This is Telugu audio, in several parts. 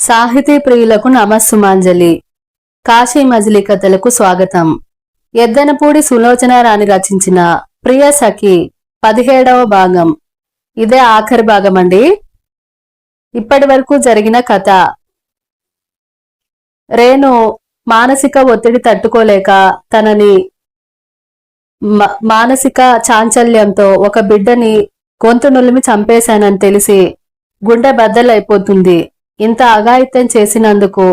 సాహితీ ప్రియులకు నమస్సుమాంజలి. కాశీ మజిలీ కథలకు స్వాగతం. ఎద్దనపూడి సులోచన రాణి రచించిన ప్రియ సఖి పదిహేడవ భాగం. ఇదే ఆఖరి భాగం అండి ఇప్పటి వరకు జరిగిన కథ. రేణు మానసిక ఒత్తిడి తట్టుకోలేక తనని మ- మానసిక చాంచల్యంతో ఒక బిడ్డని గొంతు నులిమి చంపేశానని తెలిసి గుండె బద్దలైపోతుంది. ఇంత అఘాయిత్యం చేసినందుకు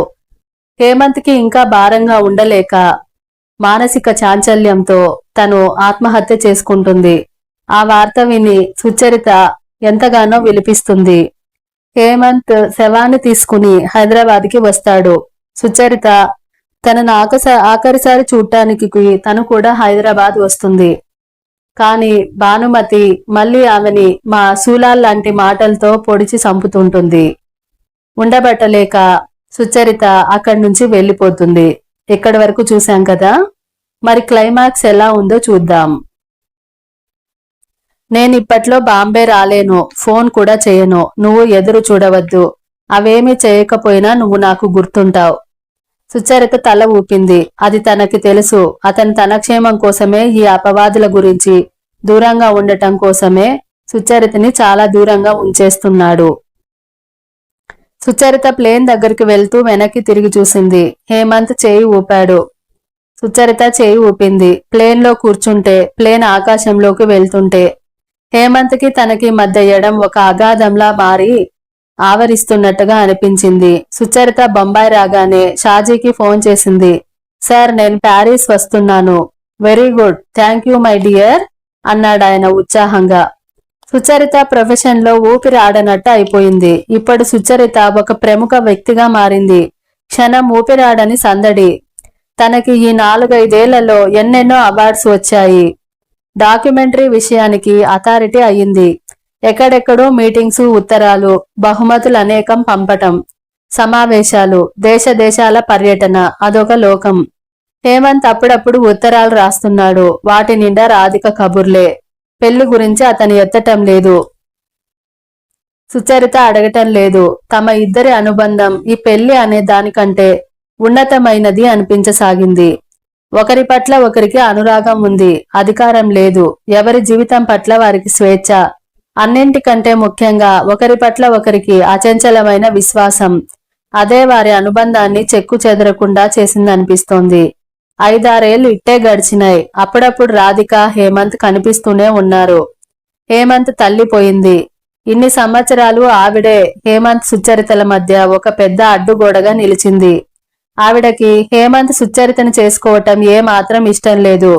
హేమంత్కి ఇంకా భారంగా ఉండలేక మానసిక చాంచల్యంతో తను ఆత్మహత్య చేసుకుంటుంది. ఆ వార్త విని సుచరిత ఎంతగానో విలిపిస్తుంది. హేమంత్ శవాన్ని తీసుకుని హైదరాబాద్కి వస్తాడు. సుచరిత తనను ఆకస ఆఖరిసారి చూడటానికి తను కూడా హైదరాబాద్ వస్తుంది. కాని భానుమతి మళ్ళీ ఆమెని మా శూలాల్ లాంటి మాటలతో పొడిచి చంపుతుంటుంది. ఉండబట్టలేక సుచరిత అక్కడి నుంచి వెళ్ళిపోతుంది. ఎక్కడి వరకు చూశాం కదా? మరి క్లైమాక్స్ ఎలా ఉందో చూద్దాం. నేను ఇప్పట్లో బాంబే రాలేను ఫోన్ కూడా చేయను నువ్వు ఎదురు చూడవద్దు. అవేమీ చేయకపోయినా నువ్వు నాకు గుర్తుంటావు. సుచరిత తల ఊపింది. అది తనకి తెలుసు. అతను తన క్షేమం కోసమే ఈ అపవాదుల గురించి దూరంగా ఉండటం కోసమే సుచరితని చాలా దూరంగా ఉంచేస్తున్నాడు. సుచరిత ప్లేన్ దగ్గరికి వెళ్తూ వెనక్కి తిరిగి చూసింది. హేమంత్ చేయి ఊపాడు. సుచరిత చేయి ఊపింది. ప్లేన్లో కూర్చుంటే ప్లేన్ ఆకాశంలోకి వెళ్తుంటే హేమంత్కి తనకి మధ్య ఎడం ఒక అగాధంలా మారి ఆవరిస్తున్నట్టుగా అనిపించింది. సుచరిత బొంబాయి రాగానే షాజీకి ఫోన్ చేసింది. సార్ నేను ప్యారిస్ వస్తున్నాను. Very good. Thank you my dear అన్నాడాయన ఉత్సాహంగా. సుచరిత ప్రొఫెషన్లో ఊపిరి ఆడనట్టు అయిపోయింది. ఇప్పుడు సుచరిత ఒక ప్రముఖ వ్యక్తిగా మారింది. క్షణం ఊపిరాడని సందడి. తనకి ఈ నాలుగైదేళ్ళలో ఎన్నెన్నో అవార్డ్స్ వచ్చాయి. డాక్యుమెంటరీ విషయానికి అథారిటీ అయ్యింది. ఎక్కడెక్కడో మీటింగ్స్ ఉత్తరాలు బహుమతులు అనేకం పంపటం సమావేశాలు దేశ దేశాల పర్యటన అదొక లోకం. హేమంత్ అప్పుడప్పుడు ఉత్తరాలు రాస్తున్నాడు. వాటి నిండా రాధిక కబుర్లే. పెళ్ళి గురించి అతను ఎత్తటం లేదు. సుచరిత అడగటం లేదు. తమ ఇద్దరి అనుబంధం ఈ పెళ్ళి అనే దానికంటే ఉన్నతమైనది అనిపించసాగింది. ఒకరి పట్ల ఒకరికి అనురాగం ఉంది. అధికారం లేదు. ఎవరి జీవితం పట్ల వారికి స్వేచ్ఛ. అన్నింటికంటే ముఖ్యంగా ఒకరి పట్ల ఒకరికి అచంచలమైన విశ్వాసం. అదే వారి అనుబంధాన్ని చెక్కు చెదరకుండా చేసిందనిపిస్తోంది. ఐదారేళ్ళు ఇట్టే గడిచినాయి. అప్పుడప్పుడు రాధిక హేమంత్ కనిపిస్తూనే ఉన్నారు. హేమంత్ తల్లిపోయింది. ఇన్ని సంవత్సరాలు ఆవిడే హేమంత్ సుచరితల మధ్య ఒక పెద్ద అడ్డుగోడగా నిలిచింది. ఆవిడకి హేమంత్ సుచరితను చేసుకోవటం ఏ మాత్రం ఇష్టం లేదు.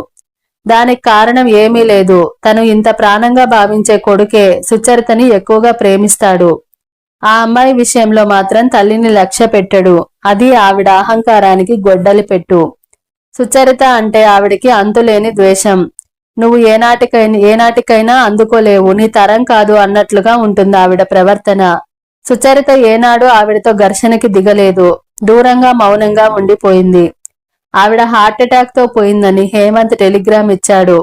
దానికి కారణం ఏమీ లేదు. తను ఇంత ప్రాణంగా భావించే కొడుకే సుచరితని ఎక్కువగా ప్రేమిస్తాడు. ఆ అమ్మాయి విషయంలో మాత్రం తల్లిని లక్ష్య పెట్టడు అది ఆవిడ అహంకారానికి గొడ్డలి పెట్టు. సుచరిత అంటే ఆవిడికి అంతులేని ద్వేషం. నువ్వు ఏనాటికైనా ఏనాటికైనా అందుకోలేవు నీ తరం కాదు అన్నట్లుగా ఉంటుంది ఆవిడ ప్రవర్తన. సుచరిత ఏనాడు ఆవిడతో ఘర్షణకి దిగలేదు. దూరంగా మౌనంగా ఉండిపోయింది. ఆవిడ హార్ట్అటాక్తో పోయిందని హేమంత్ టెలిగ్రామ్ ఇచ్చాడు.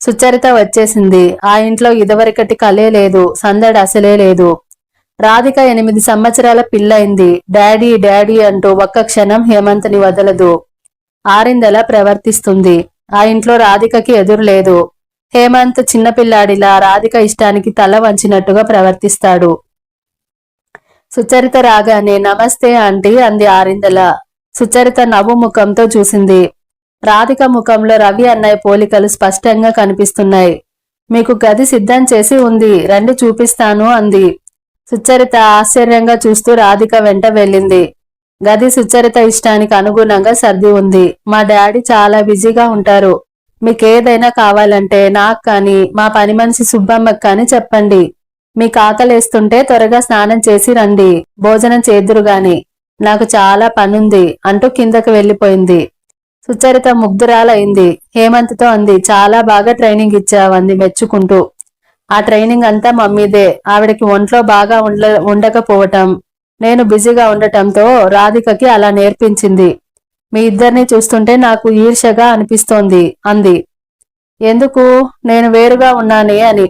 సుచరిత వచ్చేసింది. ఆ ఇంట్లో ఇదివరకటి కలే లేదు సందడి అసలే లేదు. రాధిక ఎనిమిది సంవత్సరాల పిల్లయింది డాడీ డాడీ అంటూ ఒక్క క్షణం హేమంత్ని వదలదు. ఆరిందెలా ప్రవర్తిస్తుంది. ఆ ఇంట్లో రాధికకి ఎదురు లేదు. హేమంత్ చిన్నపిల్లాడిలా రాధిక ఇష్టానికి తల వంచినట్టుగా ప్రవర్తిస్తాడు. సుచరిత రాగానే నమస్తే ఆంటీ అంది ఆరిందల. సుచరిత నవ్వు ముఖంతో చూసింది. రాధిక ముఖంలో రవి అన్నయ్య పోలికలు స్పష్టంగా కనిపిస్తున్నాయి. మీకు గది సిద్ధం చేసి ఉంది. రండి చూపిస్తాను అంది. సుచరిత ఆశ్చర్యంగా చూస్తూ రాధిక వెంట వెళ్ళింది. గది సుచరిత ఇష్టానికి అనుగుణంగా సర్ది ఉంది. మా డాడీ చాలా బిజీగా ఉంటారు. మీకేదైనా కావాలంటే నాకు కానీ మా పని మనిషి సుబ్బమ్మకి కానీ చెప్పండి. మీకు కాకలేస్తుంటే త్వరగా స్నానం చేసి రండి. భోజనం చేదురుగాని నాకు చాలా పనుంది అంటూ కిందకు వెళ్ళిపోయింది. సుచరిత ముగ్ధురాలైంది. హేమంత్తో అంది చాలా బాగా ట్రైనింగ్ ఇచ్చావంది మెచ్చుకుంటూ. ఆ ట్రైనింగ్ అంతా మమ్మీదే. ఆవిడకి ఒంట్లో బాగా ఉండ ఉండకపోవటం. నేను బిజీగా ఉండటంతో రాధికకి అలా నేర్పించింది. మీ ఇద్దరిని చూస్తుంటే నాకు ఈర్ష్యగా అనిపిస్తోంది అంది. ఎందుకు? నేను వేరుగా ఉన్నానే అని.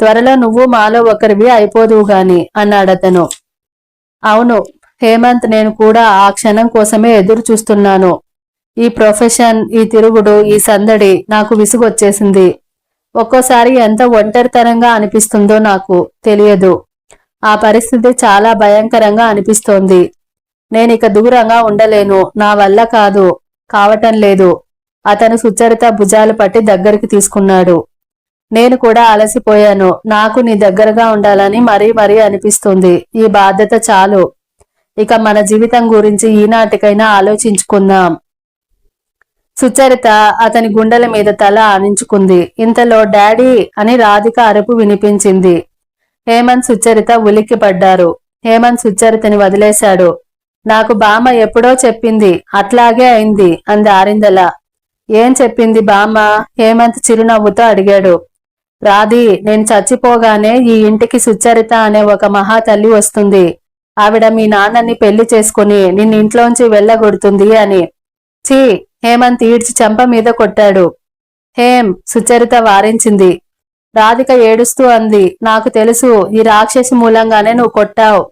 త్వరలో నువ్వు మాలో ఒకరివి అయిపోదువు గాని అన్నాడతను అవును హేమంత్ నేను కూడా ఆ క్షణం కోసమే ఎదురు చూస్తున్నాను. ఈ ప్రొఫెషన్ ఈ తిరుగుడు ఈ సందడి నాకు విసుగొచ్చేసింది. ఒక్కోసారి ఎంత ఒంటరితనంగా అనిపిస్తుందో నాకు తెలియదు. ఆ పరిస్థితి చాలా భయంకరంగా అనిపిస్తోంది. నేను ఇక దూరంగా ఉండలేను. నా వల్ల కాదు. కావటం లేదు. అతను సుచరిత భుజాలు పట్టి దగ్గరికి తీసుకున్నాడు. నేను కూడా అలసిపోయాను. నాకు నీ దగ్గరగా ఉండాలని మరీ మరీ అనిపిస్తుంది. ఈ బాధ్యత చాలు. ఇక మన జీవితం గురించి ఈనాటికైనా ఆలోచించుకుందాం. సుచరిత అతని గుండెల మీద తల ఆనించుకుంది. ఇంతలో డాడీ అని రాధిక అరుపు వినిపించింది. హేమంత్ సుచరిత ఉలిక్కి పడ్డారు హేమంత్ సుచరితని వదిలేశాడు. నాకు బామ్మ ఎప్పుడో చెప్పింది అట్లాగే అయింది అంది ఆరిందల. ఏం చెప్పింది బామ్మ? హేమంత్ చిరునవ్వుతో అడిగాడు. రాధి నేను చచ్చిపోగానే ఈ ఇంటికి సుచరిత అనే ఒక మహా తల్లి వస్తుంది. ఆవిడ మీ నాన్నని పెళ్ళి చేసుకుని నిన్ను ఇంట్లోంచి వెళ్ళగొడుతుంది అని. ఛీ! హేమంత్ ఈడ్చి చెంప మీద కొట్టాడు. హేం సుచరిత వారించింది. రాధిక ఏడుస్తూ అంది నాకు తెలుసు ఈ రాక్షసి మూలంగానే నువ్వు కొట్టావు.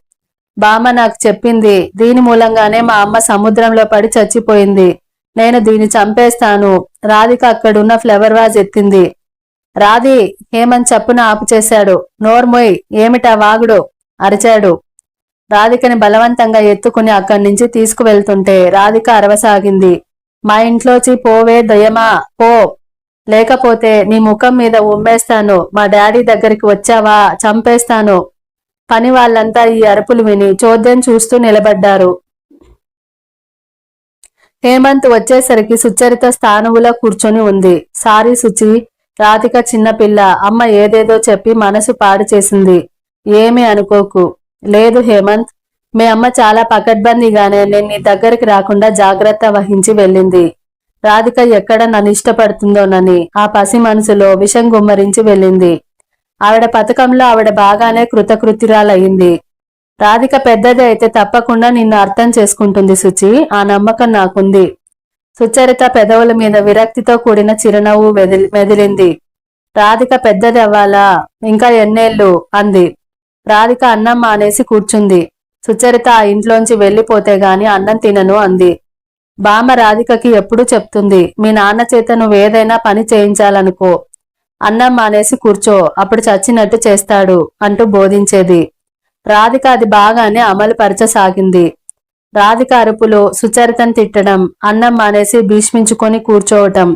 బామ్మ నాకు చెప్పింది దీని మూలంగానే మా అమ్మ సముద్రంలో పడి చచ్చిపోయింది. నేను దీన్ని చంపేస్తాను. రాధిక అక్కడున్న ఫ్లవర్ వాజ్ ఎత్తింది. రాధి హేమంత్ చప్పున ఆపుచేశాడు నోర్మొయ్ ఏమిటా వాగుడు? అరిచాడు. రాధికని బలవంతంగా ఎత్తుకుని అక్కడి నుంచి తీసుకువెళ్తుంటే రాధిక అరవసాగింది. మా ఇంట్లోచి పోవే దయమా? పో. లేకపోతే నీ ముఖం మీద ఉమ్మేస్తాను మా డాడీ దగ్గరికి వచ్చావా చంపేస్తాను. పని వాళ్ళంతా ఈ అరుపులు విని చోద్యం చూస్తూ నిలబడ్డారు. హేమంత్ వచ్చేసరికి సుచరిత స్థానువులో కూర్చొని ఉంది. సారీ సుచి రాధిక చిన్నపిల్ల అమ్మ ఏదేదో చెప్పి మనసు పాడు చేసింది. ఏమీ అనుకోకు. లేదు హేమంత్ మీ అమ్మ చాలా పకడ్బందీగానే నేను నీ దగ్గరికి రాకుండా జాగ్రత్త వహించి వెళ్ళింది. రాధిక ఎక్కడ నన్ను ఇష్టపడుతుందోనని ఆ పసి మనసులో విషం గుమ్మరించి వెళ్ళింది. ఆవిడ పథకంలో ఆవిడ బాగానే కృతకృత్యురాలయ్యింది. రాధిక పెద్దది అయితే తప్పకుండా నిన్ను అర్థం చేసుకుంటుంది సుచి. ఆ నమ్మకం నాకుంది. సుచరిత పెదవుల మీద విరక్తితో కూడిన చిరునవ్వు మెదిలింది. రాధిక పెద్దది అవ్వాలా? ఇంకా ఎన్నేళ్ళు? అంది. రాధిక అన్నం మానేసి కూర్చుంది. సుచరిత ఆ ఇంట్లోంచి వెళ్ళిపోతే గాని అన్నం తినను అంది. బామ రాధికకి ఎప్పుడు చెప్తుంది మీ నాన్న చేత నువ్వేదైనా పని చేయించాలనుకో. అన్నం మానేసి కూర్చో అప్పుడు చచ్చినట్టు చేస్తాడు అంటూ బోధించేది. రాధిక అది బాగానే అమలు పరచసాగింది రాధిక అరుపులో సుచరితను తిట్టడం అన్నం మానేసి భీష్మించుకొని కూర్చోవటం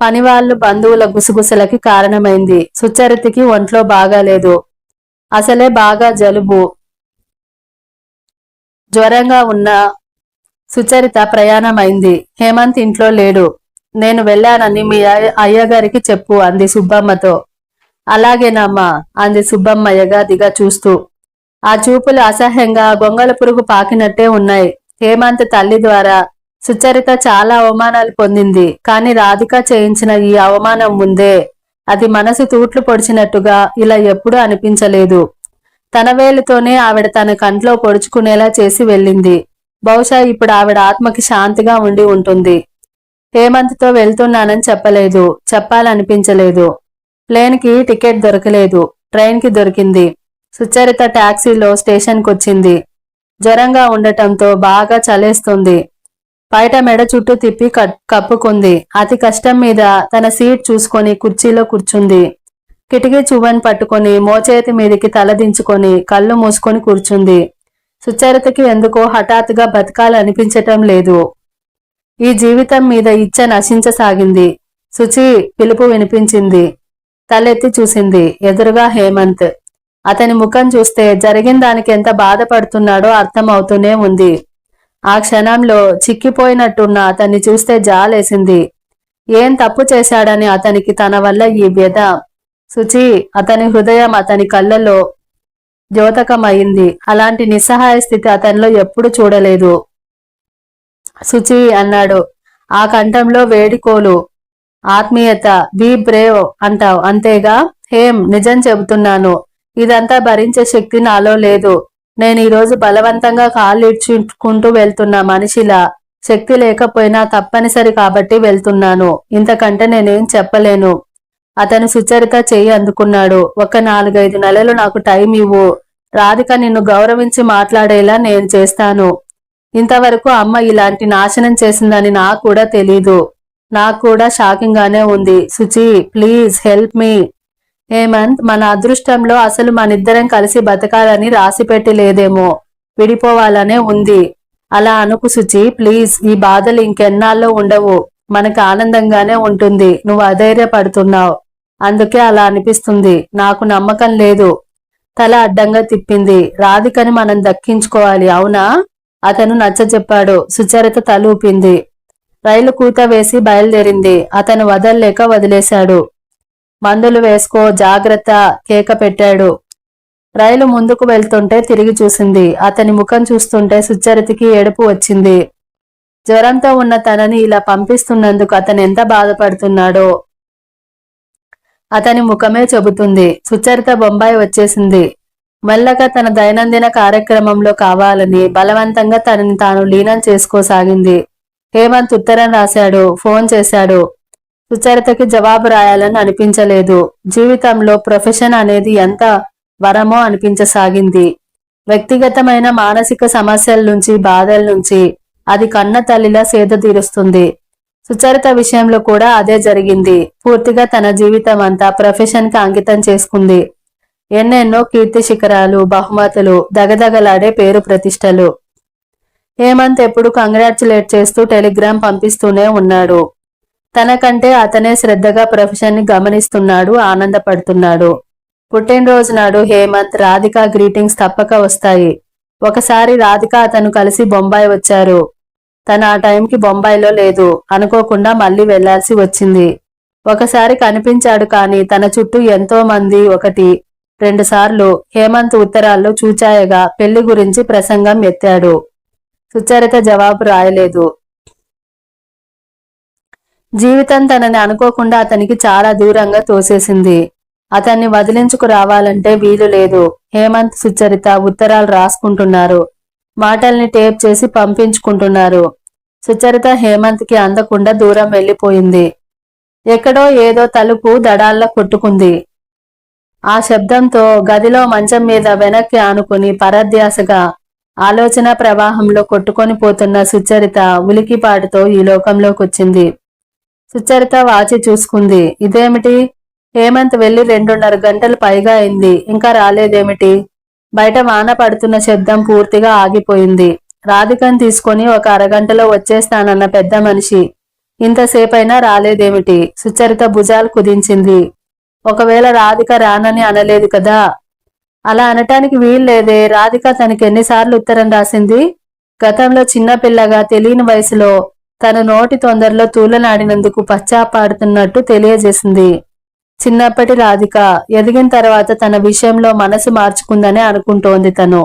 పనివాళ్ళు బంధువుల గుసగుసలకి కారణమైంది. సుచరితకి ఒంట్లో బాగాలేదు. అసలే బాగా జలుబు జ్వరంగా ఉన్న సుచరిత ప్రయాణమైంది. హేమంత్ ఇంట్లో లేడు. నేను వెళ్ళానని మీ అయ్య- అయ్యగారికి చెప్పు అంది సుబ్బమ్మతో. అలాగేనమ్మా అంది సుబ్బమ్మయ్యగా దిగా చూస్తూ. ఆ చూపులు అసహ్యంగా గొంగళ పురుగు పాకినట్టే ఉన్నాయి. హేమంత్ తల్లి ద్వారా సుచరిత చాలా అవమానాలు పొందింది. కాని రాధిక చేయించిన ఈ అవమానం ముందే అది మనసు తూట్లు పొడిచినట్టుగా ఇలా ఎప్పుడూ అనిపించలేదు. తన వేలుతోనే ఆవిడ తన కంట్లో పొడుచుకునేలా చేసి వెళ్ళింది. బహుశా ఇప్పుడు ఆవిడ ఆత్మకి శాంతిగా ఉండి ఉంటుంది. హేమంత్తో వెళ్తున్నానని చెప్పలేదు. చెప్పాలనిపించలేదు. ప్లేన్కి టికెట్ దొరకలేదు. ట్రైన్కి దొరికింది. సుచరిత టాక్సీలో స్టేషన్కి వచ్చింది జ్వరంగా ఉండటంతో బాగా చలేస్తుంది. బయట మెడ చుట్టూ తిప్పి కప్పుకుంది. అతి కష్టం మీద తన సీట్ చూసుకొని కుర్చీలో కూర్చుంది. కిటికీ చువ్వని పట్టుకొని మోచేతి మీదికి తలదించుకొని కళ్ళు మూసుకొని కూర్చుంది. సుచరితకి ఎందుకో హఠాత్తుగా బతకాలనిపించటం లేదు. ఈ జీవితం మీద ఇచ్చ నశించసాగింది. సుచి పిలుపు వినిపించింది. తలెత్తి చూసింది ఎదురుగా హేమంత్. అతని ముఖం చూస్తే జరిగిన దానికి ఎంత బాధపడుతున్నాడో అర్థమవుతూనే ఉంది. ఆ క్షణంలో చిక్కిపోయినట్టున్న అతన్ని చూస్తే జాలేసింది. ఏం తప్పు చేశాడని అతనికి తన వల్ల ఈ వ్యధ? సుచి అతని హృదయం అతని కళ్ళలో ద్యోతకమైంది. అలాంటి నిస్సహాయ స్థితి అతనిలో ఎప్పుడు చూడలేదు. సుచి అన్నాడు. ఆ కంఠంలో వేడికోలు ఆత్మీయత బీ బ్రేవ్ అంటావు. అంతేగా? హేం నిజం చెబుతున్నాను. ఇదంతా భరించే శక్తి నాలో లేదు. నేను ఈరోజు బలవంతంగా కాళ్ళు ఇడ్చుకుంటూ వెళ్తున్న మనిషిలా. శక్తి లేకపోయినా తప్పనిసరి కాబట్టి వెళ్తున్నాను. ఇంతకంటే నేనేం చెప్పలేను. అతను సుచరిత చెయ్యి అందుకున్నాడు. ఒక నాలుగైదు నెలలు నాకు టైం ఇవ్వు. రాధిక నిన్ను గౌరవించి మాట్లాడేలా నేను చేస్తాను. ఇంతవరకు అమ్మ ఇలాంటి నాశనం చేసిందని నాకు కూడా తెలీదు. నాకు కూడా షాకింగ్ గానే ఉంది. Suchi please help me. Hemanth మన అదృష్టంలో అసలు మనిద్దరం కలిసి బతకాలని రాసిపెట్టి లేదేమో. విడిపోవాలనే ఉంది. అలా అనుకు సుచి ప్లీజ్ ఈ బాధలు ఇంకెన్నాళ్ళలో ఉండవు. మనకు ఆనందంగానే ఉంటుంది. నువ్వు అధైర్యపడుతున్నావు. అందుకే అలా అనిపిస్తుంది. నాకు నమ్మకం లేదు. తల అడ్డంగా తిప్పింది. రాధికని మనం దక్కించుకోవాలి అవునా? అతను నచ్చజెప్పాడు. సుచరిత తలూపింది రైలు కూత వేసి బయలుదేరింది. అతను వదల్లేక వదిలేశాడు. మందులు వేసుకో జాగ్రత్త కేక పెట్టాడు. రైలు ముందుకు వెళ్తుంటే తిరిగి చూసింది. అతని ముఖం చూస్తుంటే సుచరితకి ఏడుపు వచ్చింది. జ్వరంతో ఉన్న తనని ఇలా పంపిస్తున్నందుకు అతను ఎంత బాధపడుతున్నాడో. అతని ముఖమే చెబుతుంది. సుచరిత బొంబాయి వచ్చేసింది. మెల్లగా తన దైనందిన కార్యక్రమంలో కావాలని బలవంతంగా తనని తాను లీనం చేసుకోసాగింది. హేమంత్ ఉత్తరం రాశాడు ఫోన్ చేశాడు. సుచరితకి జవాబు రాయాలని అనిపించలేదు. జీవితంలో ప్రొఫెషన్ అనేది ఎంత వరమో అనిపించసాగింది. వ్యక్తిగతమైన మానసిక సమస్యల నుంచి బాధల నుంచి అది కన్న తల్లిలా సేద తీరుస్తుంది. సుచరిత విషయంలో కూడా అదే జరిగింది. పూర్తిగా తన జీవితం అంతా ప్రొఫెషన్కి అంకితం చేసుకుంది. ఎన్నెన్నో కీర్తి శిఖరాలు బహుమతులు దగదగలాడే పేరు ప్రతిష్టలు. హేమంత్ ఎప్పుడు కంగ్రాచులేట్ చేస్తూ టెలిగ్రామ్ పంపిస్తూనే ఉన్నాడు. తనకంటే అతనే శ్రద్ధగా ప్రొఫెషన్ని గమనిస్తున్నాడు ఆనందపడుతున్నాడు. పుట్టినరోజు నాడు హేమంత్ రాధిక గ్రీటింగ్స్ తప్పక వస్తాయి. ఒకసారి రాధిక అతను కలిసి బొంబాయి వచ్చారు. తన ఆ టైంకి బొంబాయిలో లేదు. అనుకోకుండా మళ్ళీ వెళ్ళాల్సి వచ్చింది. ఒకసారి కనిపించాడు కానీ తన చుట్టూ ఎంతో మంది ఒకటి రెండు సార్లు హేమంత్ ఉత్తరాల్లో చూచాయగా పెళ్ళి గురించి ప్రసంగం ఎత్తాడు. సుచరిత జవాబు రాయలేదు. జీవితం తనని అనుకోకుండా అతనికి చాలా దూరంగా తోసేసింది. అతన్ని వదిలించుకు రావాలంటే వీలు లేదు. హేమంత్ సుచరిత ఉత్తరాలు రాసుకుంటున్నారు. మాటల్ని టేప్ చేసి పంపించుకుంటున్నారు. సుచరిత హేమంత్కి అందకుండా దూరం వెళ్ళిపోయింది ఎక్కడో ఏదో తలుపు దడాల్లా కొట్టుకుంది. ఆ శబ్దంతో గదిలో మంచం మీద వెనక్కి ఆనుకుని పరధ్యాసగా ఆలోచన ప్రవాహంలో కొట్టుకొని పోతున్న సుచరిత ఉలికిపాటుతో ఈ లోకంలోకొచ్చింది. సుచరిత వాచి చూసుకుంది. ఇదేమిటి? హేమంత్ వెళ్ళి రెండున్నర గంటలు పైగా అయింది. ఇంకా రాలేదేమిటి? బయట వాన పడుతున్న శబ్దం పూర్తిగా ఆగిపోయింది. రాధికను తీసుకొని ఒక అరగంటలో వచ్చేస్తానన్న పెద్ద మనిషి. ఇంతసేపైనా రాలేదేమిటి? సుచరిత భుజాలు కుదించింది. ఒకవేళ రాధిక రానని అనలేదు కదా? అలా అనటానికి వీల్లేదే. రాధిక తనకి ఎన్నిసార్లు ఉత్తరం రాసింది? గతంలో చిన్నపిల్లగా తెలియని వయసులో తన నోటి తొందరలో తూలనాడినందుకు పశ్చాపాడుతున్నట్టు తెలియజేసింది. చిన్నప్పటి రాధిక ఎదిగిన తర్వాత తన విషయంలో మనసు మార్చుకుందని అనుకుంటోంది తను.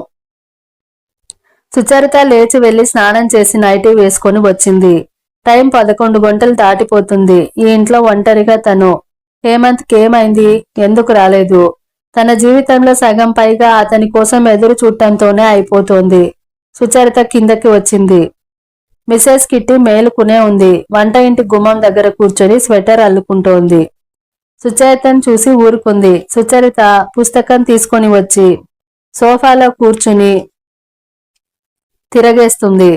సుచరిత లేచి వెళ్ళి స్నానం చేసి నైటీ వేసుకొని వచ్చింది. టైం పదకొండు గంటలు దాటిపోతుంది. ఈ ఇంట్లో ఒంటరిగా తను. హేమంత్ కేమైంది? ఎందుకు రాలేదు? తన జీవితంలో సగం పైగా అతని కోసం ఎదురు చూడటంతోనే అయిపోతోంది. సుచరిత కిందకి వచ్చింది. మిసెస్ కిట్టి మేలుకునే ఉంది. వంట ఇంటి గుమ్మం దగ్గర కూర్చొని స్వెటర్ అల్లుకుంటోంది. సుచరితను చూసి ఊరుకుంది. సుచరిత పుస్తకం తీసుకొని వచ్చి సోఫాలో కూర్చుని తిరగేస్తుంది.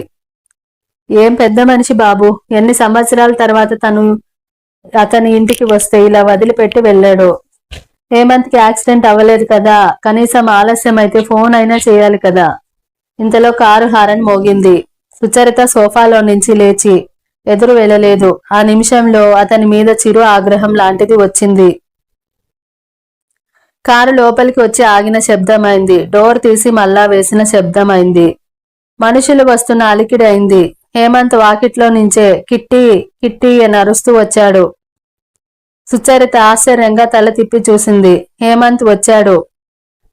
ఏం పెద్ద మనిషి బాబు ఎన్ని సంవత్సరాల తర్వాత తను అతని ఇంటికి వస్తే ఇలా వదిలిపెట్టి వెళ్ళాడు. హేమంత్కి యాక్సిడెంట్ అవ్వలేదు కదా కనీసం ఆలస్యం అయితే ఫోన్ అయినా చేయాలి కదా. ఇంతలో కారు హారన్ మోగింది. సుచరిత సోఫాలో నుంచి లేచి ఎదురు వెళ్ళలేదు. ఆ నిమిషంలో అతని మీద చిరు ఆగ్రహం లాంటిది వచ్చింది. కారు లోపలికి వచ్చి ఆగిన శబ్దమైంది. డోర్ తీసి మళ్ళా వేసిన శబ్దమైంది. మనుషులు వస్తున్న అలికిడి అయింది హేమంత్ వాకిట్లో నుంచే కిట్టి కిట్టి అని అరుస్తూ వచ్చాడు. సుచరిత ఆశ్చర్యంగా తల తిప్పి చూసింది. హేమంత్ వచ్చాడు.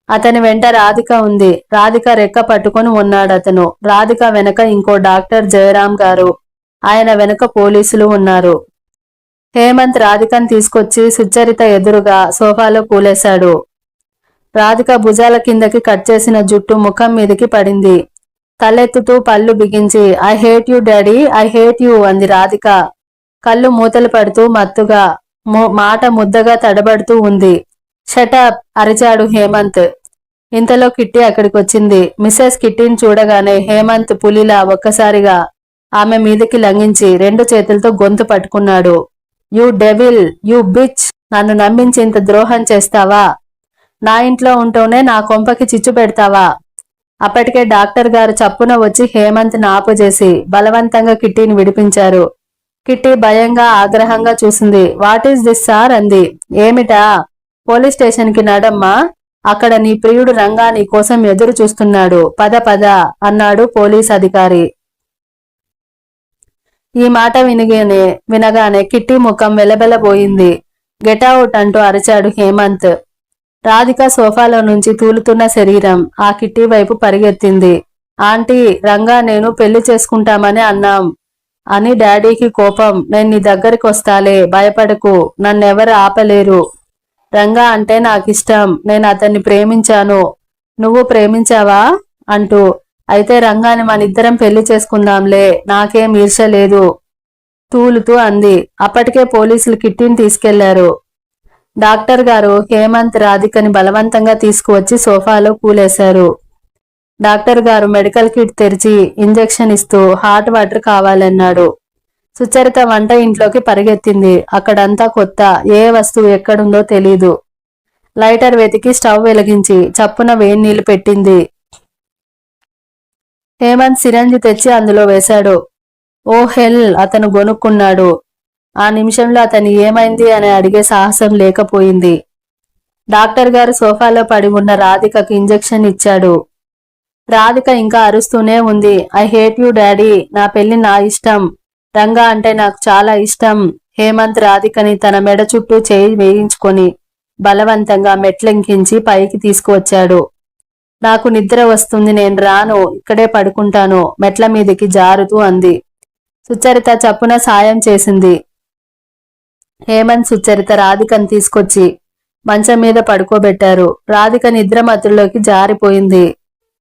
అతని వెంట రాధిక ఉంది. రాధిక రెక్క పట్టుకుని ఉన్నాడు అతను రాధిక వెనక ఇంకో డాక్టర్ జయరాం గారు. ఆయన వెనుక పోలీసులు ఉన్నారు. హేమంత్ రాధికను తీసుకొచ్చి సుచరిత ఎదురుగా సోఫాలో కూలేశాడు. రాధిక భుజాల కిందకి కట్ చేసిన జుట్టు ముఖం మీదకి పడింది. తలెత్తుతూ పళ్ళు బిగించి I hate you daddy I hate you అంది రాధిక. కళ్ళు మూతలు పడుతూ మత్తుగా ము- మాట ముద్దగా తడబడుతూ ఉంది. షటప్ అరిచాడు హేమంత్. ఇంతలో కిట్టి అక్కడికి వచ్చింది మిస్సెస్ కిట్టిని చూడగానే హేమంత్ పులిలా ఒక్కసారిగా ఆమె మీదకి లంఘించి రెండు చేతులతో గొంతు పట్టుకున్నాడు. యు డెవిల్ యు బిచ్ నన్ను నమ్మించి ఇంత ద్రోహం చేస్తావా? నా ఇంట్లో ఉంటూనే నా కొంపకి చిచ్చు పెడతావా అప్పటికే డాక్టర్ గారు చప్పున వచ్చి హేమంత్ నాపు చేసి బలవంతంగా కిట్టీని విడిపించారు. కిట్టి భయంగా ఆగ్రహంగా చూసింది. What is this sir? అంది. ఏమిటా? పోలీస్ స్టేషన్కి నడమ్మా. అక్కడ నీ ప్రియుడు రంగా నీ కోసం ఎదురు చూస్తున్నాడు. పద పద అన్నాడు పోలీస్ అధికారి. ఈ మాట వినిగానే వినగానే కిట్టి ముఖం వెలబెలబోయింది గెటౌట్ అంటూ అరిచాడు హేమంత్. రాధిక సోఫాలో నుంచి తూలుతున్న శరీరం ఆ కిట్టి వైపు పరిగెత్తింది. ఆంటీ రంగా నేను పెళ్ళి చేసుకుంటామని అన్నాం. అని డాడీకి కోపం నేను నీ దగ్గరికి వస్తాలే భయపడకు నన్నెవరు ఆపలేరు. రంగా అంటే నాకిష్టం నేను అతన్ని ప్రేమించాను. నువ్వు ప్రేమించావా? అంటూ అయితే రంగాని మనిద్దరం పెళ్ళి చేసుకుందాంలే నాకేం ఈర్ష లేదు తూలుతూ అంది. అప్పటికే పోలీసులు కిట్టిని తీసుకెళ్ళారు. డాక్టర్ గారు హేమంత్ రాధికని బలవంతంగా తీసుకువచ్చి సోఫాలో కూలేశారు. డాక్టర్ గారు మెడికల్ కిట్ తెరిచి ఇంజెక్షన్ ఇస్తూ హాట్ వాటర్ కావాలన్నాడు. సుచరిత వంట ఇంట్లోకి పరిగెత్తింది. అక్కడంతా కొత్త ఏ వస్తువు ఎక్కడుందో తెలీదు. లైటర్ వెతికి స్టవ్ వెలిగించి చప్పున వేడి నీళ్ళు పెట్టింది. హేమంత్ సిరంజి తెచ్చి అందులో వేశాడు. ఓ హెల్ అతను గొనుక్కున్నాడు. ఆ నిమిషంలో అతని ఏమైంది అని అడిగే సాహసం లేకపోయింది. డాక్టర్ గారు సోఫాలో పడి ఉన్న రాధికకు ఇంజెక్షన్ ఇచ్చాడు. రాధిక ఇంకా అరుస్తూనే ఉంది. I hate you daddy. నా పెళ్ళి నా ఇష్టం. రంగా అంటే నాకు చాలా ఇష్టం. హేమంత్ రాధికని తన మెడ చుట్టూ చేయి వేయించుకొని బలవంతంగా మెట్లెంకించి పైకి తీసుకువచ్చాడు. నాకు నిద్ర వస్తుంది నేను రాను ఇక్కడే పడుకుంటాను మెట్ల మీదకి జారుతూ అంది. సుచరిత చప్పున సాయం చేసింది. హేమంత్ సుచరిత రాధికను తీసుకొచ్చి మంచం మీద పడుకోబెట్టారు. రాధిక నిద్ర మత్తులోకి జారిపోయింది.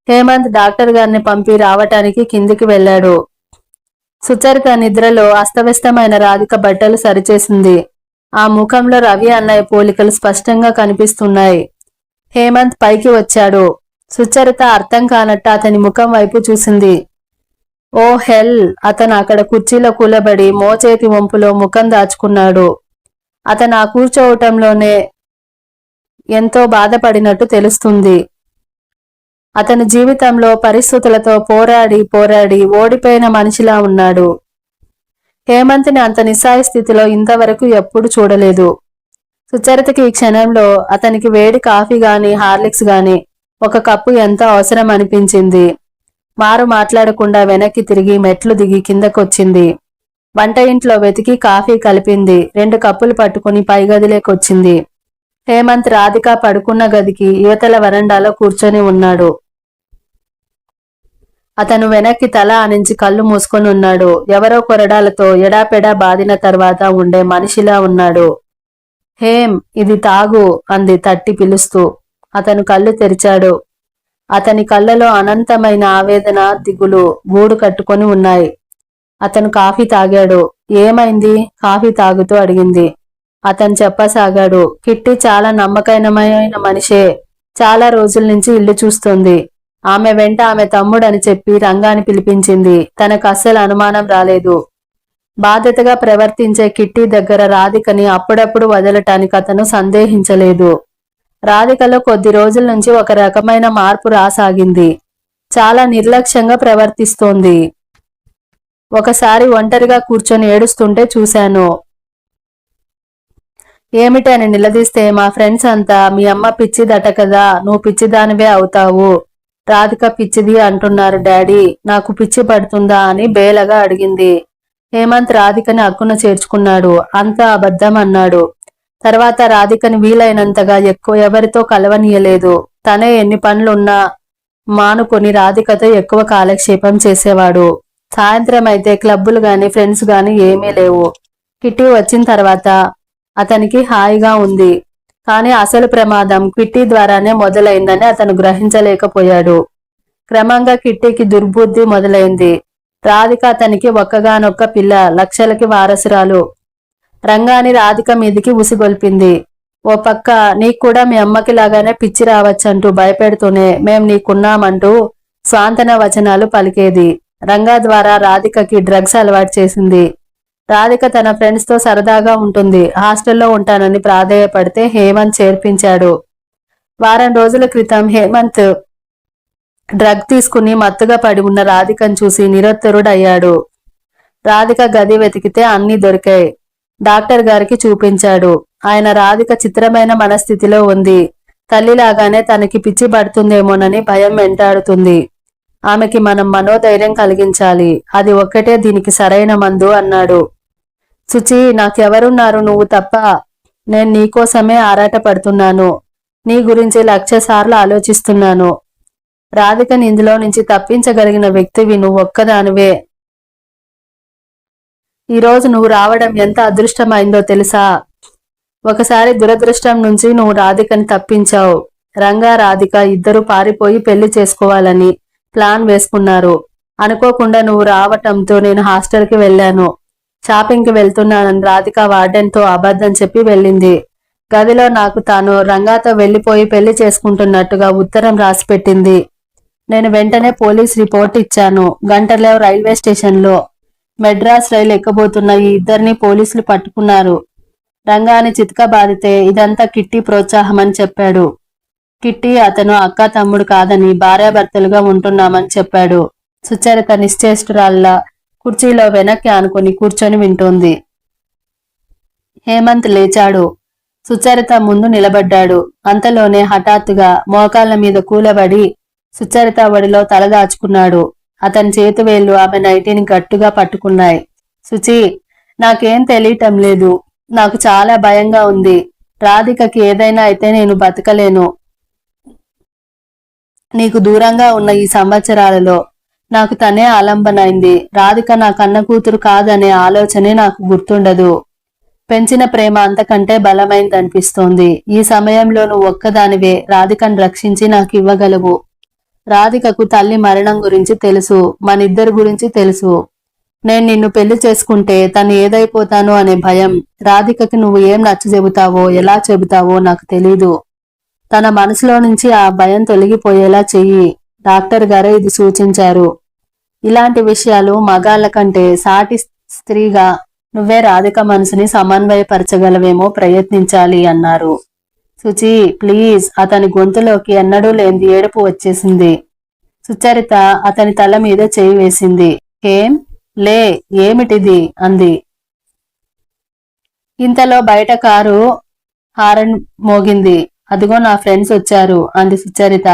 హేమంత్ డాక్టర్ గారిని పంపి రావటానికి కిందికి వెళ్ళాడు. సుచరిత నిద్రలో అస్తవ్యస్తమైన రాధిక బట్టలు సరిచేసింది. ఆ ముఖంలో రవి అన్నయ్య పోలికలు స్పష్టంగా కనిపిస్తున్నాయి. హేమంత్ పైకి వచ్చాడు. సుచరిత అర్థం కానట్టు అతని ముఖం వైపు చూసింది. ఓ హెల్ అతను అక్కడ కుర్చీలో కూలబడి మోచేతి వంపులో ముఖం దాచుకున్నాడు. అతను ఆ కూర్చోవటంలోనే ఎంతో బాధపడినట్టు తెలుస్తుంది. అతని జీవితంలో పరిస్థితులతో పోరాడి పోరాడి ఓడిపోయిన మనిషిలా ఉన్నాడు. హేమంత్ని అంత నిస్సాయ స్థితిలో ఇంతవరకు ఎప్పుడు చూడలేదు. సుచరితకి ఈ క్షణంలో అతనికి వేడి కాఫీ గాని హార్లిక్స్ గాని ఒక కప్పు ఎంతో అవసరం అనిపించింది మారు మాట్లాడకుండా వెనక్కి తిరిగి మెట్లు దిగి కిందకొచ్చింది. వంట ఇంట్లో వెతికి కాఫీ కలిపింది. రెండు కప్పులు పట్టుకుని పై గదిలేకొచ్చింది హేమంత్ రాధిక పడుకున్న గదికి యువతల వరండాలో కూర్చొని ఉన్నాడు. అతను వెనక్కి తల ఆనించి కళ్ళు మూసుకొని ఉన్నాడు. ఎవరో కొరడాలతో ఎడాపెడా బాదిన తర్వాత ఉండే మనిషిలా ఉన్నాడు. హేం ఇది తాగు అంది తట్టి పిలుస్తూ. అతను కళ్ళు తెరిచాడు. అతని కళ్ళలో అనంతమైన ఆవేదన దిగులు గూడు కట్టుకొని ఉన్నాయి. అతను కాఫీ తాగాడు. ఏమైంది? కాఫీ తాగుతూ అడిగింది. అతను చెప్పసాగాడు. కిట్టి చాలా నమ్మకమైన మనిషే. చాలా రోజుల నుంచి ఇల్లు చూస్తుంది. ఆమె వెంట ఆమె తమ్ముడని చెప్పి రంగాన్ని పిలిపించింది. తనకు అస్సలు అనుమానం రాలేదు. బాధ్యతగా ప్రవర్తించే కిట్టి దగ్గర రాధికని అప్పుడప్పుడు వదలటానికి అతను సందేహించలేదు. రాధికలో కొద్ది రోజుల నుంచి ఒక రకమైన మార్పు రాసాగింది. చాలా నిర్లక్ష్యంగా ప్రవర్తిస్తోంది. ఒకసారి ఒంటరిగా కూర్చొని ఏడుస్తుంటే చూశాను. ఏమిటని నిలదీస్తే మా ఫ్రెండ్స్ అంతా మీ అమ్మ పిచ్చిదట కదా నువ్వు పిచ్చిదానివే అవుతావు. రాధిక పిచ్చిది అంటున్నారు డాడీ నాకు పిచ్చి పడుతుందా అని బేలగా అడిగింది. హేమంత్ రాధికని అక్కున చేర్చుకున్నాడు. అంతా అబద్ధం అన్నాడు. తర్వాత రాధికని వీలైనంతగా ఎక్కువ ఎవరితో కలవనీయలేదు. తనే ఎన్ని పనులున్నా మానుకొని రాధికతో ఎక్కువ కాలక్షేపం చేసేవాడు. సాయంత్రం అయితే క్లబ్బులు గాని ఫ్రెండ్స్ గాని ఏమీ లేవు. కిట్టి వచ్చిన తర్వాత అతనికి హాయిగా ఉంది. కానీ అసలు ప్రమాదం కిట్టి ద్వారానే మొదలైందని అతను గ్రహించలేకపోయాడు. క్రమంగా కిట్టికి దుర్బుద్ధి మొదలైంది. రాధిక అతనికి ఒక్కగానొక్క పిల్ల లక్షలకి వారసురాలు. రంగాని రాధిక మీదికి ఉసిగొల్పింది ఓ పక్క నీకు కూడా మీ అమ్మకి లాగానే పిచ్చి రావచ్చంటూ భయపెడుతూనే మేం నీకున్నామంటూ స్వాంతన వచనాలు పలికేది. రంగా ద్వారా రాధికకి డ్రగ్స్ అలవాటు చేసింది. రాధిక తన ఫ్రెండ్స్తో సరదాగా ఉంటుంది. హాస్టల్లో ఉంటానని ప్రాధేయపడితే హేమంత్ చేర్పించాడు. వారం రోజుల క్రితం హేమంత్ డ్రగ్ తీసుకుని మత్తుగా పడి ఉన్న రాధికను చూసి నిరత్తరుడయ్యాడు. రాధిక గది వెతికితే అన్ని దొరికాయి. డాక్టర్ గారికి చూపించాడు. ఆయన రాధిక చిత్రమైన మనస్థితిలో ఉంది. తల్లిలాగానే తనకి పిచ్చి పడుతుందేమోనని భయం వెంటాడుతుంది. ఆమెకి మనం మనోధైర్యం కలిగించాలి. అది ఒక్కటే దీనికి సరైన మందు అన్నాడు. సుచి నాకెవరున్నారు నువ్వు తప్ప? నేను నీకోసమే ఆరాట పడుతున్నాను. నీ గురించి లక్ష సార్లు ఆలోచిస్తున్నాను. రాధికని ఇందులో నుంచి తప్పించగలిగిన వ్యక్తివి నువ్వు ఒక్కదానివే. ఈరోజు నువ్వు రావడం ఎంత అదృష్టమైందో తెలుసా? ఒకసారి దురదృష్టం నుంచి నువ్వు రాధికని తప్పించావు. రంగా రాధిక ఇద్దరు పారిపోయి పెళ్ళి చేసుకోవాలని ప్లాన్ వేసుకున్నారు. అనుకోకుండా నువ్వు రావటంతో నేను హాస్టల్కి వెళ్ళాను. షాపింగ్కి వెళ్తున్నానని రాధిక వార్డెన్తో అబద్ధం చెప్పి వెళ్ళింది. గదిలో నాకు తాను రంగాతో వెళ్ళిపోయి పెళ్ళి చేసుకుంటున్నట్టుగా ఉత్తరం రాసిపెట్టింది. నేను వెంటనే పోలీస్ రిపోర్ట్ ఇచ్చాను. గంటలో రైల్వే స్టేషన్లో మెడ్రాస్ రైలు ఎక్కబోతున్న ఈ ఇద్దరిని పోలీసులు పట్టుకున్నారు. రంగాని చితకబాదితే ఇదంతా కిట్టి ప్రోత్సాహమని చెప్పాడు. కిట్టి అతను అక్క తమ్ముడు కాదని భార్యాభర్తలుగా ఉంటున్నామని చెప్పాడు. సుచరిత నిశ్చేష్టురాల్లా కుర్చీలో వెనక్కి ఆనుకుని కూర్చొని వింటోంది. హేమంత్ లేచాడు. సుచరిత ముందు నిలబడ్డాడు. అంతలోనే హఠాత్తుగా మోకాళ్ళ మీద కూలబడి సుచరిత ఒడిలో తలదాచుకున్నాడు. అతని చేతివేళ్ళు ఆమె నైటీని గట్టుగా పట్టుకున్నాయి. సుచి నాకేం తెలియటం లేదు. నాకు చాలా భయంగా ఉంది. రాధికకి ఏదైనా అయితే నేను బతకలేను. నీకు దూరంగా ఉన్న ఈ సంవత్సరాలలో నాకు తనే ఆలంబనైంది. రాధిక నా కన్న కూతురు కాదనే ఆలోచనే నాకు గుర్తుండదు. పెంచిన ప్రేమ అంతకంటే బలమైందనిపిస్తోంది. ఈ సమయంలో నువ్వు ఒక్కదానివే. రాధికను రక్షించి నాకు ఇవ్వగలవు. రాధికకు తల్లి మరణం గురించి తెలుసు మనిద్దరి గురించి తెలుసు. నేను నిన్ను పెళ్ళి చేసుకుంటే తను ఏదైపోతాను అనే భయం రాధికకి నువ్వు ఏం నచ్చ చెబుతావో ఎలా చెబుతావో నాకు తెలీదు. తన మనసులో నుంచి ఆ భయం తొలగిపోయేలా చెయ్యి డాక్టర్ గారు ఇది సూచించారు. ఇలాంటి విషయాలు మగాళ్ళ కంటే సాటి స్త్రీగా నువ్వే రాధిక మనసుని సమన్వయపరచగలవేమో ప్రయత్నించాలి అన్నారు. సుచి ప్లీజ్ అతని గొంతులోకి ఎన్నడూ లేని ఏడుపు వచ్చేసింది. సుచరిత అతని తల మీద చేయి వేసింది. ఏం? లే ఏమిటిది? అంది. ఇంతలో బయట కారు హారన్ మోగింది. అదిగో నా ఫ్రెండ్స్ వచ్చారు అంది సుచరిత.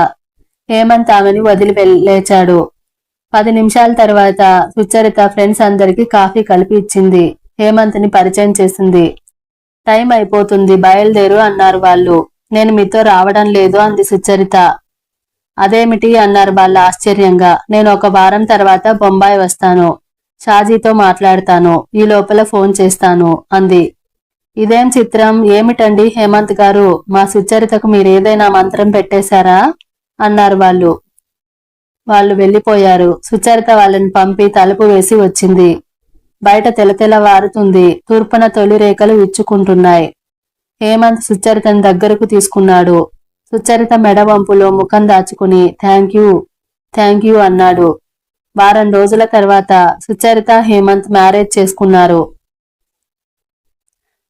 హేమంత్ ఆమెని వదిలి లేచాడు. పది నిమిషాల తర్వాత సుచరిత ఫ్రెండ్స్ అందరికి కాఫీ కలిపి ఇచ్చింది. హేమంత్ని పరిచయం చేసింది. టైం అయిపోతుంది బయలుదేరు అన్నారు వాళ్ళు. నేను మీతో రావడం లేదు అంది సుచరిత. అదేమిటి అన్నారు వాళ్ళు ఆశ్చర్యంగా. నేను ఒక వారం తర్వాత బొంబాయి వస్తాను. షాజీతో మాట్లాడతాను. ఈ లోపల ఫోన్ చేస్తాను అంది. ఇదేం చిత్రం? ఏమిటండి హేమంత్ గారు? మా సుచరితకు మీరేదైనా మంత్రం పెట్టేశారా? అన్నారు వాళ్ళు. వాళ్ళు వెళ్ళిపోయారు. సుచరిత వాళ్ళని పంపి తలుపు వేసి వచ్చింది. బయట తెలతెల వారుతుంది. తూర్పున తొలి రేఖలు విచ్చుకుంటున్నాయి. హేమంత్ సుచరితను దగ్గరకు తీసుకున్నాడు. సుచరిత మెడవంపులో ముఖం దాచుకుని థ్యాంక్ యూ థ్యాంక్ యూ అన్నాడు. వారం రోజుల తర్వాత సుచరిత హేమంత్ మ్యారేజ్ చేసుకున్నారు.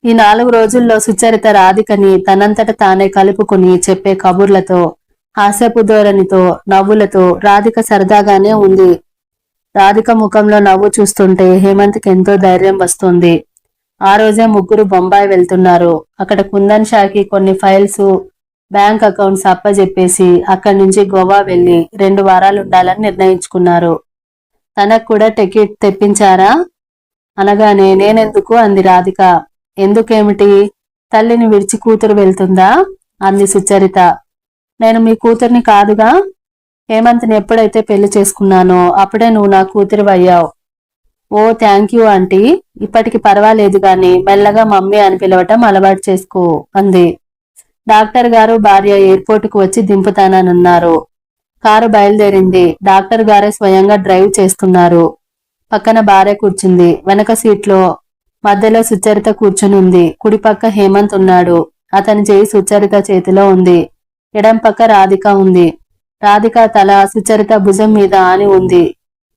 ఈ నాలుగు రోజుల్లో సుచరిత రాధికని తనంతట తానే కలుపుకుని చెప్పే కబుర్లతో హాస్యపు ధోరణితో నవ్వులతో రాధిక సరదాగానే ఉంది. రాధిక ముఖంలో నవ్వు చూస్తుంటే హేమంత్కి ఎంతో ధైర్యం వస్తుంది. ఆ రోజే ముగ్గురు బొంబాయి వెళ్తున్నారు. అక్కడ కుందన్ షాకి కొన్ని ఫైల్స్ బ్యాంక్ అకౌంట్స్ అప్పజెప్పేసి అక్కడి నుంచి గోవా వెళ్ళి రెండు వారాలు ఉండాలని నిర్ణయించుకున్నారు. తనకు కూడా టికెట్ తెప్పించారా? అనగానే నేనెందుకు? అంది రాధిక. ఎందుకేమిటి? తల్లిని విడిచి కూతురు వెళ్తుందా? అంది సుచరిత. నేను మీ కూతుర్ని కాదుగా? హేమంత్ని ఎప్పుడైతే పెళ్ళి చేసుకున్నానో అప్పుడే నువ్వు నా కూతురు అయ్యావు ఓ థ్యాంక్ యూ ఆంటీ. ఇప్పటికి పర్వాలేదు గాని మెల్లగా మమ్మీ అని పిలవటం అలవాటు చేసుకో అంది. డాక్టర్ గారు భార్య ఎయిర్పోర్ట్కు వచ్చి దింపుతానన్నారు. కారు బయలుదేరింది. డాక్టర్ గారే స్వయంగా డ్రైవ్ చేస్తున్నారు. పక్కన భార్య కూర్చుంది. వెనక సీట్లో మధ్యలో సుచరిత కూర్చుని ఉంది కుడిపక్క హేమంత్ ఉన్నాడు. అతని చేయి సుచరిత చేతిలో ఉంది. ఎడం పక్క రాధిక ఉంది. రాధిక తల సుచరిత భుజం మీద ఆని ఉంది.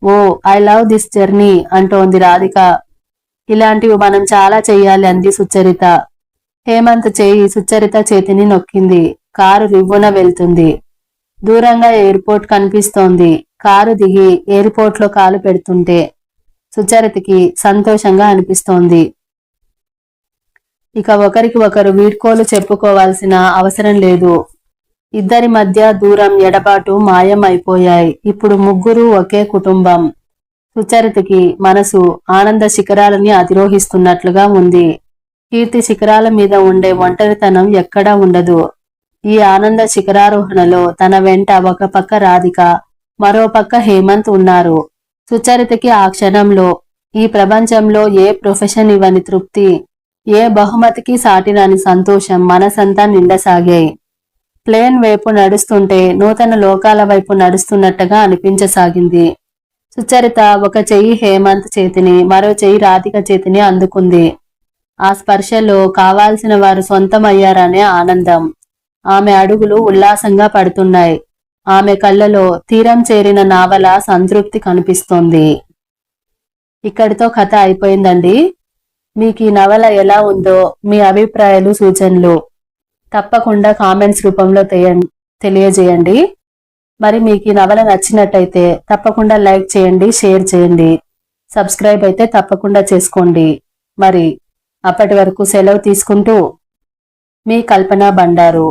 Oh I love this journey అంటోంది రాధిక. ఇలాంటివి మనం చాలా చెయ్యాలి అంది సుచరిత. హేమంత్ చేయి సుచరిత చేతిని నొక్కింది. కారు రివ్వున వెళ్తుంది. దూరంగా ఎయిర్పోర్ట్ కనిపిస్తోంది. కారు దిగి ఎయిర్పోర్ట్లో కాలు పెడుతుంటే సుచరితకి సంతోషంగా అనిపిస్తోంది. ఇక ఒకరికి ఒకరు వీడ్కోలు చెప్పుకోవాల్సిన అవసరం లేదు. ఇద్దరి మధ్య దూరం ఎడబాటు మాయం అయిపోయాయి ఇప్పుడు ముగ్గురు ఒకే కుటుంబం. సుచరితకి మనసు ఆనంద శిఖరాలని అధిరోహిస్తున్నట్లుగా ఉంది. కీర్తి శిఖరాల మీద ఉండే ఒంటరితనం ఎక్కడా ఉండదు. ఈ ఆనంద శిఖరారోహణలో తన వెంట ఒక పక్క రాధిక మరో పక్క హేమంత్ ఉన్నారు. సుచరితకి ఆ క్షణంలో ఈ ప్రపంచంలో ఏ ప్రొఫెషన్ ఇవ్వని తృప్తి ఏ బహుమతికి సాటిరాని సంతోషం మనసంతా నిండసాగాయి. ప్లేన్ వైపు నడుస్తుంటే నూతన లోకాల వైపు నడుస్తున్నట్టుగా అనిపించసాగింది. సుచరిత ఒక చెయ్యి హేమంత్ చేతిని మరో చెయ్యి రాధిక చేతిని అందుకుంది. ఆ స్పర్శలో కావాల్సిన వారు సొంతమయ్యారనే ఆనందం. ఆమె అడుగులు ఉల్లాసంగా పడుతున్నాయి. ఆమె కళ్ళలో తీరం చేరిన నావల సంతృప్తి కనిపిస్తోంది. ఇక్కడితో కథ అయిపోయిందండి. మీకు ఈ నవల ఎలా ఉందో మీ అభిప్రాయాలు సూచనలు తప్పకుండా కామెంట్స్ రూపంలో తెలియజేయండి. మరి మీకు ఈ నవల నచ్చినట్టయితే తప్పకుండా లైక్ చేయండి షేర్ చేయండి. సబ్స్క్రైబ్ అయితే తప్పకుండా చేసుకోండి. మరి అప్పటి వరకు సెలవు తీసుకుంటూ మీ కల్పన బండారు.